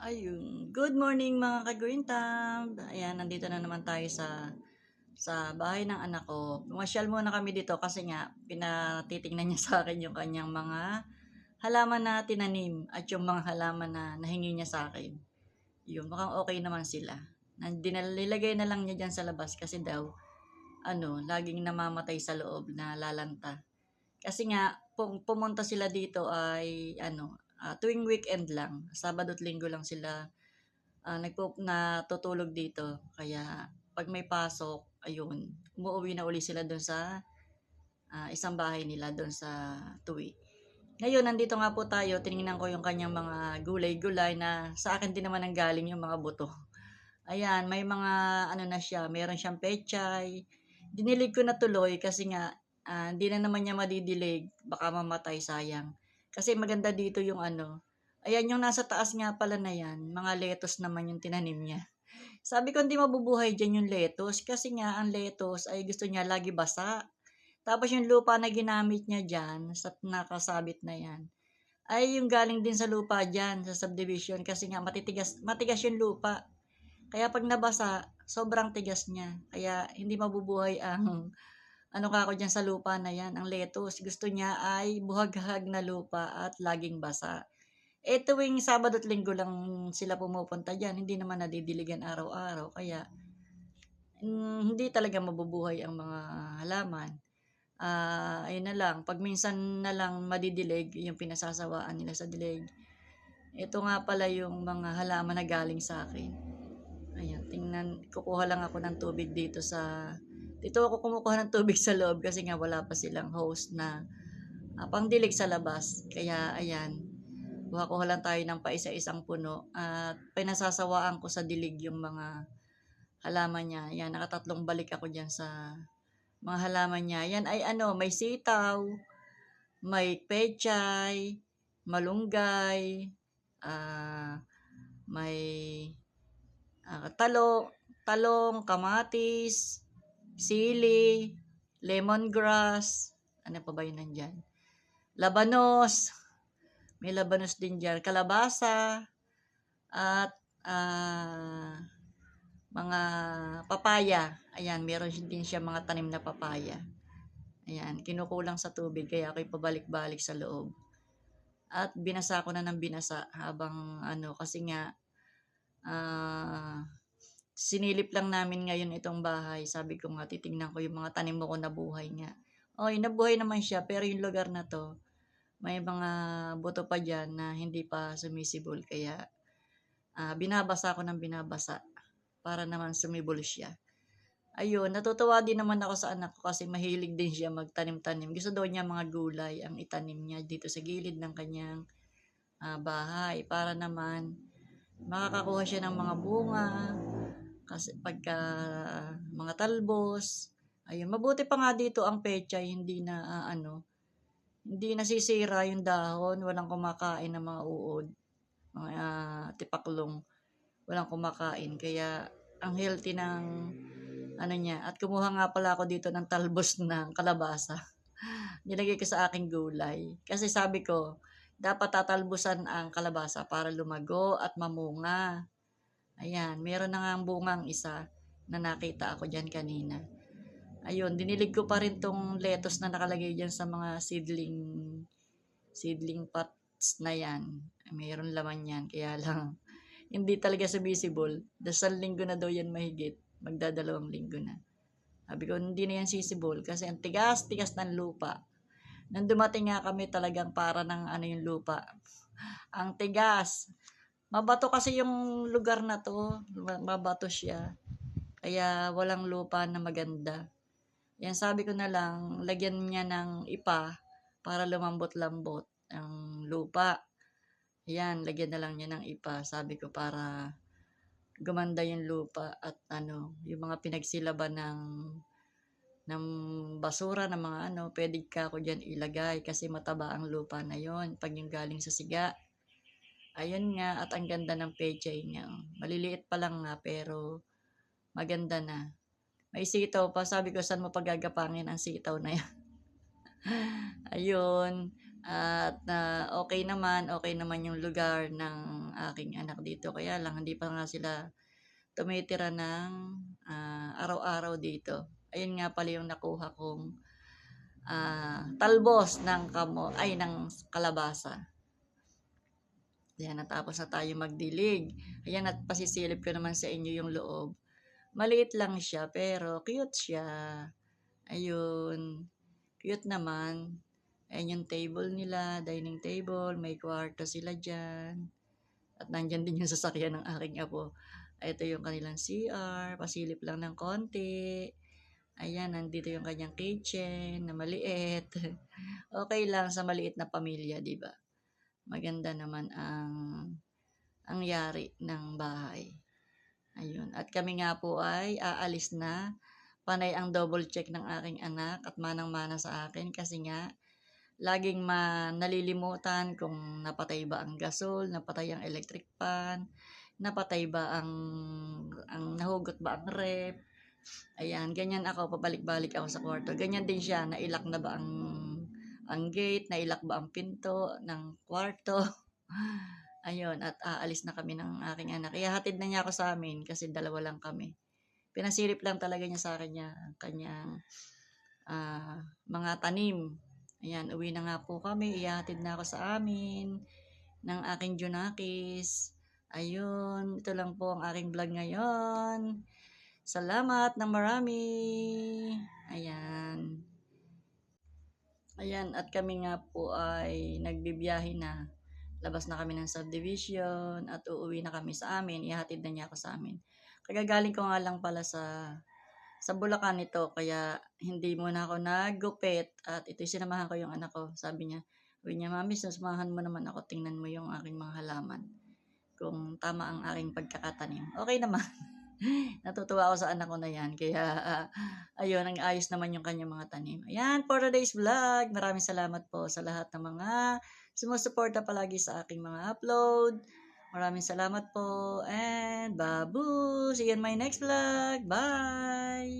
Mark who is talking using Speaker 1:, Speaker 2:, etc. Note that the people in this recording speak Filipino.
Speaker 1: Ayun. Good morning mga ka-Green Thumb. Ayan, nandito na naman tayo sa sa bahay ng anak ko. Pumasyal muna kami dito kasi nga pinatitingnan niya sa akin yung kanyang mga halaman na tinanim at yung mga halaman na nahingi niya sa akin. Yun, mukhang okay naman sila. Dinalilagay na lang niya dyan sa labas kasi daw, ano, laging namamatay sa loob na lalanta. Kasi nga, pum- pumunta sila dito ay, ano, ah, tuwing weekend lang. Sabado at linggo lang sila ah, nagpo, natutulog dito. Kaya, pag may pasok, ayun, umuwi na uli sila doon sa ah, isang bahay nila doon sa Tuwi. Ngayon, nandito nga po tayo, tinignan ko yung kanyang mga gulay-gulay na sa akin din naman ang galing yung mga buto. Ayan, may mga ano na siya, meron siyang pechay. Dinilig ko na tuloy kasi nga, ah, hindi na naman niya madidilig, baka mamatay sayang. Kasi maganda dito yung ano, ayan yung nasa taas nga pala na yan, mga lettuce naman yung tinanim niya. Sabi ko hindi mabubuhay dyan yung lettuce kasi nga ang lettuce ay gusto niya lagi basa. Tapos yung lupa na ginamit niya dyan, sa nakasabit na yan, ay yung galing din sa lupa dyan, sa subdivision, kasi nga matitigas, matigas yung lupa. Kaya pag nabasa, sobrang tigas niya. Kaya hindi mabubuhay ang ano ka ako dyan sa lupa na yan, ang lettuce. Gusto niya ay buhaghag na lupa at laging basa. E tuwing Sabado at Linggo lang sila pumupunta dyan, hindi naman nadidiligan araw-araw. Kaya mm, hindi talaga mabubuhay ang mga halaman. Ah, ayun na lang, pag minsan na lang madidilig, yung pinasasawaan nila sa dilig. Ito nga pala yung mga halaman na galing sa akin. Ayan, tingnan, kukuha lang ako ng tubig dito sa, dito ako kumukuha ng tubig sa loob kasi nga wala pa silang host na uh, pangdilig sa labas. Kaya, ayan, kuha-kuha lang tayo ng paisa-isang puno at pinasasawaan ko sa dilig yung mga halaman niya. Ayan, nakatatlong balik ako dyan sa mga halaman niya. Yan ay ano, may sitaw, may pechay, malunggay, ah may ah, talo, talong, kamatis, sili, lemongrass, ano pa ba yun nandyan? Labanos, may labanos din dyan, kalabasa, at ah mga papaya. Ayan, meron din siya mga tanim na papaya. Ayan, kinukulang sa tubig kaya ako'y pabalik-balik sa loob. At binasa ko na ng binasa habang ano, kasi nga ah sinilip lang namin ngayon itong bahay. Sabi ko nga, titingnan ko yung mga tanim mo ko na buhay nga. Oy, nabuhay naman siya, pero yung lugar na to, may mga buto pa dyan na hindi pa sumisibol. Kaya, ah, binabasa ko ng binabasa para naman sumibol siya. Ayun, natutuwa din naman ako sa anak ko kasi mahilig din siya magtanim-tanim. Gusto daw niya mga gulay ang itanim niya dito sa gilid ng kanyang uh, bahay para naman makakakuha siya ng mga bunga kasi pagka mga talbos. Ayun, mabuti pa nga dito ang pecha, hindi na uh, ano, hindi nasisira yung dahon, walang kumakain ng mga uod, mga uh, tipaklong walang kumakain. Kaya, ang healthy ng ano niya. At kumuha nga pala ako dito ng talbos ng kalabasa. Nilagay ko sa aking gulay. Kasi sabi ko, dapat tatalbusan ang kalabasa para lumago at mamunga. Ayan, meron na nga ang bungang isa na nakita ako dyan kanina. Ayun, dinilig ko pa rin tong lettuce na nakalagay dyan sa mga seedling seedling pots na yan. Mayroon laman yan, kaya lang hindi talaga sa visible. Dasal linggo na daw yan mahigit. Magdadalawang linggo na. Sabi ko, hindi na yan sisibol kasi ang tigas-tigas ng lupa. Nang dumating nga kami talagang para ng ano yung lupa. Ang tigas. Mabato kasi yung lugar na to. Mabato siya. Kaya walang lupa na maganda. Yan sabi ko na lang, lagyan niya ng ipa para lumambot-lambot ang lupa. Yan, lagyan na lang niya ng ipa. Sabi ko para gumanda yung lupa at ano, yung mga pinagsilaban ng ng basura ng mga ano, pwede ka ko diyan ilagay kasi mataba ang lupa na yon pag yung galing sa siga. Ayun nga, at ang ganda ng pechay niya. Maliliit pa lang nga, pero maganda na. May sitaw pa. Sabi ko, saan mo pagagapangin ang sitaw na yan? Ayun. At na okay naman, okay naman yung lugar ng aking anak dito. Kaya lang hindi pa nga sila tumitira ng ah, araw-araw dito. Ayun nga pala yung nakuha kong ah, talbos ng kamo ay ng kalabasa. Ayan, natapos na tayo magdilig. Ayan, at pasisilip ko naman sa inyo yung loob. Maliit lang siya, pero cute siya. Ayun. Cute naman. Ayan yung table nila, dining table. May kwarto sila dyan. At nandyan din yung sasakyan ng aking apo. Ito yung kanilang CR. Pasilip lang ng konti. Ayan, nandito yung kanyang kitchen na maliit. okay lang sa maliit na pamilya, di ba? Maganda naman ang ang yari ng bahay. Ayun. At kami nga po ay aalis na. Panay ang double check ng aking anak at manang-mana sa akin kasi nga laging ma nalilimutan kung napatay ba ang gasol, napatay ang electric fan, napatay ba ang ang nahugot ba ang rep. Ayan, ganyan ako pabalik-balik ako sa kwarto. Ganyan din siya, nailak na ba ang ang gate, nailak ba ang pinto ng kwarto. Ayun, at aalis na kami ng aking anak. Ihahatid na niya ako sa amin kasi dalawa lang kami. Pinasilip lang talaga niya sa kanya ang kanyang ah, mga tanim. Ayan, uwi na nga po kami. Ihahatid na ako sa amin ng aking Junakis. Ayun, ito lang po ang aking vlog ngayon. Salamat ng marami. Ayan. Ayan, at kami nga po ay nagbibiyahe na. Labas na kami ng subdivision at uuwi na kami sa amin. Ihatid na niya ako sa amin. Kagagaling ko nga lang pala sa sa Bulacan ito, kaya hindi muna ako naggupit at ito sinamahan ko yung anak ko. Sabi niya, sabi niya, Mami, sasamahan mo naman ako, tingnan mo yung aking mga halaman. Kung tama ang aking pagkakatanim. Okay naman. Natutuwa ako sa anak ko na yan. Kaya, ah, ayun, ang ayos naman yung kanyang mga tanim. Ayan, for today's vlog. Maraming salamat po sa lahat ng mga sumusuporta palagi sa aking mga upload. Maraming salamat po. And babu! See you in my next vlog. Bye!